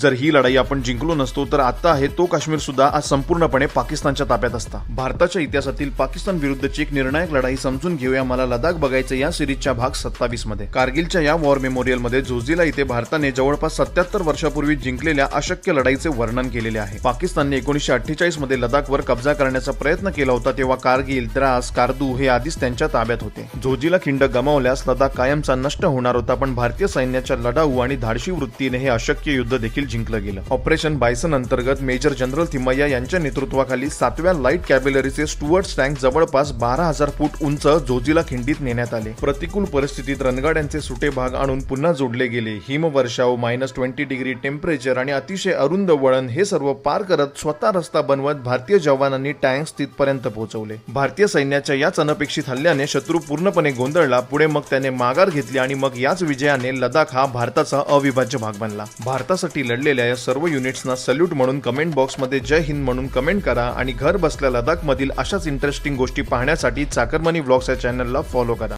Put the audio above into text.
जर ही लढाई आपण जिंकलो नसतो तर आता आहे तो काश्मीर सुद्धा आज संपूर्णपणे पाकिस्तानच्या ताब्यात असता. भारताच्या इतिहासातील पाकिस्तान विरुद्धची एक निर्णायक लढाई समजून घेऊया. मला लडाख बघायचं या सिरीजच्या भाग सत्तावीसमध्ये कारगिलच्या या वॉर मेमोरियलमध्ये झोझिला इथे भारताने जवळपास सत्याहत्तर वर्षापूर्वी जिंकलेल्या अशक्य लढाईचे वर्णन केलेले आहे. पाकिस्तानने एकोणीशे अठ्ठेचाळीसमध्ये लडाखवर कब्जा करण्याचा प्रयत्न केला होता तेव्हा कारगिल द्रास कारदू हे आधीच त्यांच्या ताब्यात होते. झोजीला खिंड गमावल्यास लडाख कायमचा नष्ट होणार होता पण भारतीय सैन्याच्या लढाऊ आणि धाडशी वृत्तीने हे अशक्य युद्ध देखील जिंकलं गेलं. ऑपरेशन बायसन अंतर्गत मेजर जनरल थिमय्या यांच्या नेतृत्वाखाली सातव्या लाइट कॅबेलरीचे स्टुअर्ट टँक जवळपास बारा हजार फूट उंच जोजिला खिंडीत नेण्यात आले. प्रतिकूल परिस्थितीत रणगाड्यांचे सुटे भाग आणून पुन्हा जोडले गेले. हिमवर्षाव मायनस ट्वेंटी डिग्री टेम्परेचर आणि अतिशय अरुंद वळण हे सर्व पार करत स्वतः रस्ता बनवत भारतीय जवानांनी टँक्स तिथपर्यंत पोहोचवले. भारतीय सैन्याच्या याच अनपेक्षित हल्ल्याने शत्रू पूर्णपणे गोंधळला. पुढे मग त्याने माघार घेतली आणि मग याच विजयाने लडाख हा भारताचा अविभाज्य भाग बनला. भारतासाठी लढलेल्या या सर्व युनिट्सना सल्यूट म्हणून कमेंट बॉक्समध्ये जय हिंद म्हणून कमेंट करा आणि घर बसल्या लडाखमधील अशाच इंटरेस्टिंग गोष्टी पाहण्यासाठी चाकरमनी व्लॉग्स या चॅनलला फॉलो करा.